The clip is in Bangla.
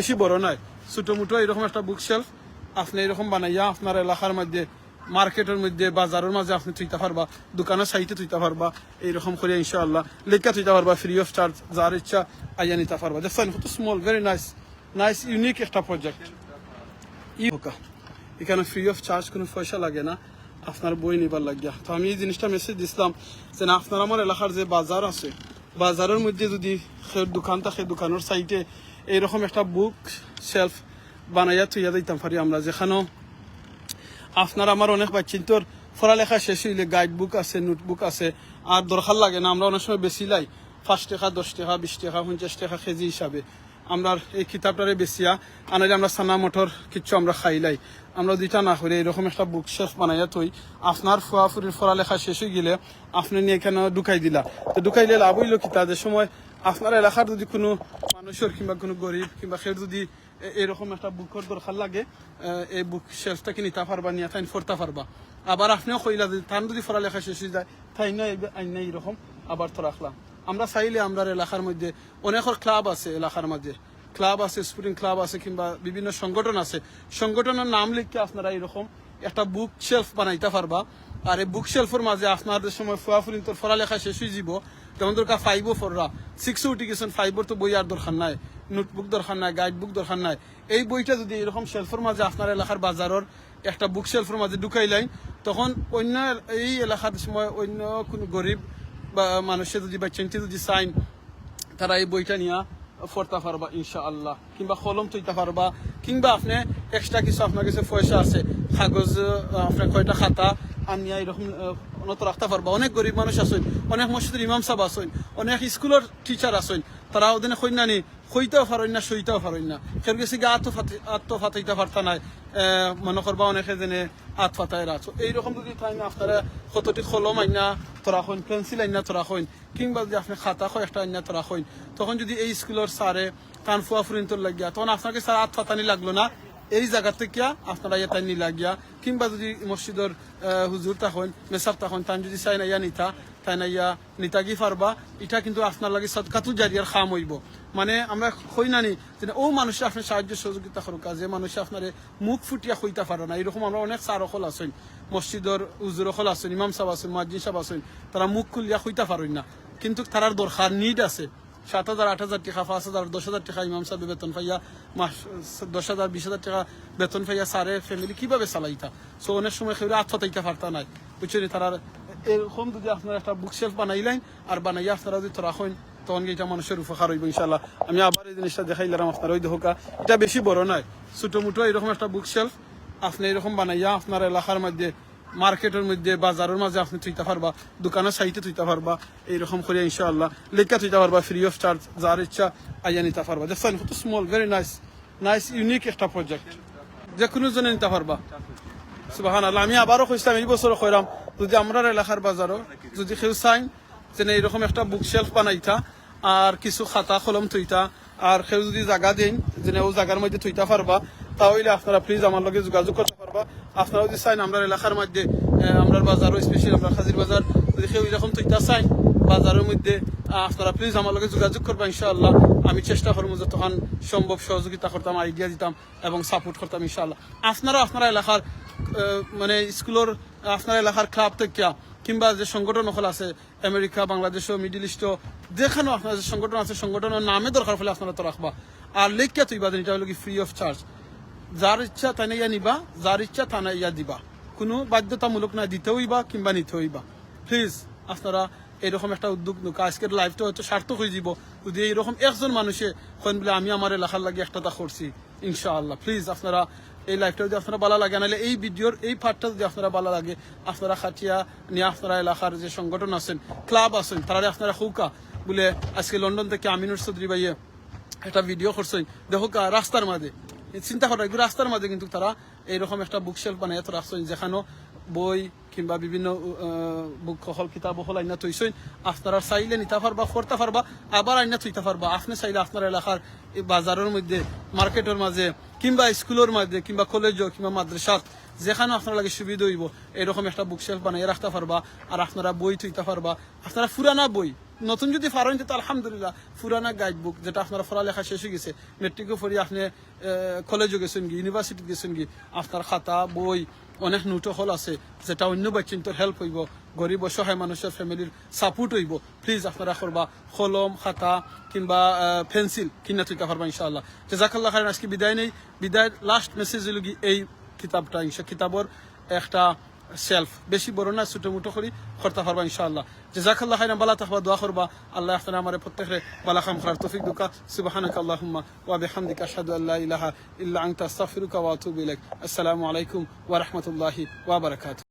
বেশি বড় নয় ছোটো মুটো এরকম একটা বুক শেলফ আপনি এরকম বানাইয়া আপনার এলাকার মধ্যে মার্কেটের মধ্যে, বাজারের মাঝে আপনি থুইতে পারবা, দোকানের সাইটে থুইতে পারবা, এইরকম করে ইনশাআল্লাহ লেখা থুইতে পারবা ফ্রি অফ চার্জ যার ইচ্ছা আইয়া নিতে পারবা। দেখছেন, কত small very nice nice unique একটা প্রজেক্ট ই হোকা, এখানে ফ্রি অফ চার্জ কোনো পয়সা লাগে না, আপনার বই নিবার লাগিয়া। তো আমি এই জিনিসটা মেসেজ দিছিলাম যে না, আপনার আমার এলাকার যে বাজার আছে, বাজারের মধ্যে যদি দোকান থাকে, দোকানের সাইটে এইরকম একটা বুক শেলফ বানাইয়া থইয়া দিতাম পারি আমরা যেখানেও আপনার আমার অনেক বাচ্চিন্তর পড়ালেখা শেষ হইলে গাইড বুক আছে নোটবুক আছে, আর দরকার লাগে না, আমরা অনেক সময় বেশি লাই, পাঁচ টাকা, দশ টাকা, বিশ টাকা, পঞ্চাশ টাকা কেজি হিসাবে। আমরা এই কিতাবটারে বেশিয়া আনাইলে আমরা সানা মটর কিচ্ছু আমরা খাইলাই আমরা দুইটা না করে এরকম একটা বুক শেলফ বানাইয়া থই। আপনার ফুয়াফুরির পড়ালেখা শেষ হয়ে গেলে, আপনি নিয়ে এখানে ঢুকাই দিলা? তো ঢুকাইলে লাভ হইল কিতা যে সময় আপনার এলাকার যদি কোনো মানুষের কিংবা কোনো গরিব কিংবা সে যদি এরকম একটা বুকের দরকার লাগে এই বুক শেলফটাকে নিতে পারবা, নিয়ে তাই ফরতে পারবা। আবার আপনিও কইলা যদি তার যদি পড়ালেখা শেষ হয়ে যায় তাই না আইন না এরকম আবার তো রাখলাম। আমরা চাইলে আমরা এলাকার মধ্যে অনেকের ক্লাব আছে এলাকার মধ্যে ক্লাব আছে স্পোর্টিং ক্লাব আছে কিংবা বিভিন্ন সংগঠন আছে। সংগঠনের নাম লিখে আপনারা এরকম একটা বুক শেলফ বানাইতে পারবা। আর এই বুক শেলফের মাঝে আপনাদের সময় ফুয়াফুরিন তোর পড়ালেখা শেষ হয়ে যাব তেমন দরকার ফাইভও ফররা সিক্সও উঠে গেছেন ফাইভর তো বই আর দরকার নাই। নোটবুক দরকার নাই গাইড বুক দরকার নাই। এই বইটা যদি এরকম শেলফের মাঝে আপনার এলাকার বাজারের একটা বুক শেলফের মাঝে ঢুকাই লাইন তখন অন্য এই এলাকার সময় অন্য কোনো গরিব বা মানুষে যদি বা চিন্তি যদি চাইন তারা এই বইটা নিয়ে পড়তে পারবা ইনশাআল্লাহ। কিংবা কলম তৈতে পারবা। কিংবা আপনি এক্সট্রা কিছু আপনার কাছে পয়সা আছে। কাগজ আপনার কয়টা খাতা আনিয়া এরকম আহ, নত রাখতে পারবা। অনেক গরিব মানুষ আছেন অনেক মসজিদের ইমাম সাহেব আছেন অনেক স্কুলের টিচার আছেন তারা ওদিনে কইনানি কইতেও পারেন না সইতেও পারেন না। কেউ গেছে গিয়ে আত্ম আত্ম ফাতাইতে পারতা নাই মনে করবা অনেকে যেনে আত ফাতাই রাখছো। এইরকম যদি তাই না আপনারা কতটি কলম আইনা তোরা হইন পেন্সিল আইনা তোরা হইন কিংবা যদি আপনি খাতা হয় একটা আইনা তোরা হইন তখন যদি এই স্কুলের স্যারে কান ফুয়া ফুরিন্তর লাগিয়া তখন আপনাকে স্যার আত ফাতানি লাগল না। এই জায়গা থেকে আপনারা ইয়া তাই গিয়া কিংবা যদি মসজিদের হুজুর তখন, মেসাব তখন, তান যদি চাই না ইয়া নিতা, তাই না ইয়া নিতা গি পারবা, এটা কিন্তু আপনার লাগে সদকাতু জারিয়ার খাম হইব। মানে আমরা কই নানি যে, ও মানুষে আপনি সাহায্য সহযোগিতা করুক যে মানুষে আপনার মুখ ফুটিয়া হইতে পারে না, এরকম আমরা অনেক সার অকল আছেন, মসজিদের উজুর অকল আছেন, ইমাম সাহেব আছেন মাজিন সাহেব আছেন, তারা মুখ খুলিয়া হইতে পারেন না। কিন্তু তারার দরকার নিড আছে। সাত হাজার, আট হাজার টাকা, পাঁচ হাজার, দশ হাজার টাকা ইমাম সাহেব বেতন পাইয়া, মাস, দশ হাজার, বিশ হাজার টাকা বেতন পাইয়া সারে ফ্যামিলি কীভাবে চালাইতা? সো অনেক সময় সেগুলো আত্মতাইতে পারতা নাই। বুঝছেন, তারা এরকম যদি আপনারা একটা বুক শেলফ বানাইলেন আর বানাইয়া আপনারা যদি তোরা হইন তখন এটা মানুষের উপকার হইব ইনশাল্লাহ আমি আবার এই জিনিসটা দেখাইলাম আপনার, ওই দেখা এটা বেশি বড় নয়। ছোটো মুটো এরকম একটা বুক শেলফ আপনি এরকম বানাইয়া আপনার এলাকার মধ্যে মার্কেটের মধ্যে, বাজারের মাঝে আপনি থুইতে পারবা, দোকানের সাইটে থুইতে পারবা, এইরকম করে ইনশাআল্লাহ। লেখা থুইতে পারবা ফ্রি অফ চার্জ যার ইচ্ছা আইয়া নিতে পারবা। দেখছেন কত small very nice nice unique একটা প্রজেক্ট যে কোনো জনে নিতে পারবা। সুবাহান আল্লাহ আমি আবারও কইছিলাম, এই বছর কইরাম, যদি আমরা এলাকার বাজারও, যদি কেউ চাইন, যেন এইরকম একটা বুক শেলফ বানাইতা, আর কিছু খাতা কলম থইতা, আর কেউ যদি জায়গা দেন, যেন ও জায়গার মধ্যে থইতা পারবা তাহলে আপনারা প্লিজ আমার লগে যোগাযোগ করতে পারবা। আপনারা যদি চাইন আমরা এলাকার মধ্যে আমরা বাজারও স্পেশালি আমরা খাজির বাজার, যদি কেউ এরকম থইতা চাইন বাজারের মধ্যে আপনারা প্লিজ আমার লগে যোগাযোগ করবা ইনশাআল্লাহ। আমি চেষ্টা করব যে তখন সম্ভব সহযোগিতা করতাম আইডিয়া দিতাম এবং সাপোর্ট করতাম ইনশাআল্লাহ। আপনারা আপনারা এলাকার মানে স্কুলের, আপনার এলাকার ক্লাব থেকে, কিংবা যে সংগঠন সকল আছে, আমেরিকা, বাংলাদেশ, মিডিল ইস্ট যেখানেও আপনার যে সংগঠন আছে, সংগঠনের নামে দরকার ফলে আপনারা তো রাখবা। আর লেখিয়া তুই বাদেন এটা হলো কি ফ্রি অফ চার্জ যার ইচ্ছা তাই না ইয়া নিবা যার ইচ্ছা তা না ইয়া দিবা কোনো বাধ্যতামূলক না দিতে হইবা কিংবা নিতে হইবা প্লিজ আপনারা এরকম একটা উদ্যোগ আজকের লাইফটা হয়তো সার্থক হয়ে যাব যদি এইরকম একজন মানুষে কইন বলে আমি আমার এলাকার লাগে একটা তা করছি ইনশাআল্লাহ প্লিজ আপনারা এই লাইফটা যদি আপনারা ভালো লাগে নাহলে এই ভিডিওর এই পার্টটা যদি আপনারা ভালো লাগে আপনারা খাটিয়া নিয়ে আপনারা এলাকার যে সংগঠন আছেন ক্লাব আছেন তারা আপনারা হুকা বলে আজকে লন্ডন থেকে আমিনুর চৌধুরী ভাইয়ে একটা ভিডিও করছেন দেখো রাস্তার মাঝে চিন্তা করো রাস্তার মাঝে কিন্তু তারা এইরকম একটা বুক শেলফ বানাই তো রাখছেন যেখানেও বই কিংবা বিভিন্ন বুক হল কিতাব হল আইনা থইছেন আপনারা চাইলে নিতে পারবা করতে পারবা আবার আইনা থইতে পারবা আপনি চাইলে আপনার এলাকার বাজারের মধ্যে মার্কেটের মাঝে কিংবা স্কুলের মাঝে কিংবা কলেজও কিংবা মাদ্রাসাত যেখানে আপনার লাগে সুবিধা হইব এরকম একটা বুক শেলফ বানাই রাখতে পারবা আর আপনারা বই থইতে পারবা আপনারা ফুরানা বই নতুন যদি পারেন তো আলহামদুলিল্লাহ পুরানা গাইড বুক যেটা আপনার পড়ালেখা শেষ হয়ে গেছে মেট্রিকও পড়ি আপনি কলেজও গেছেন গি ইউনিভার্সিটি গেছেন গি আপনার খাতা, বই, অনেক নোটো হল আছে, যেটা অন্য বাচ্চিন্তর হেল্প হইব, গরিব অসহায় মানুষের ফ্যামিলির সাপোর্ট হইব। প্লিজ আপনারা করবা কলম, খাতা কিংবা পেন্সিল কিনা তুইতে পারবা ইনশাআল্লাহ। জাজাকাল্লাহ খান আজকে বিদায় নেই। বিদায় লাস্ট মেসেজ হইল এই কিতাবটা, ইনশা, কিতাবর একটা সেলফ বেশি বড় না, ছোট মুটো করি, করতে পারবা ইনশাআল্লাহ। জাজাকাল্লাহ খাইনা বালা তাহবা দোয়া করবা। আল্লাহ আপনারা আমার প্রত্যেকরে বালা খাম খার তৌফিক দুকা। সুবহানাক আল্লাহুম্মা ওয়া বিহামদিকা আশহাদু আল্লা ইলাহা ইল্লা আনতা, আস্তাগফিরুকা ওয়া আসসালামু আলাইকুম ওয়া রাহমাতুল্লাহি ওয়া বারাকাতুহু।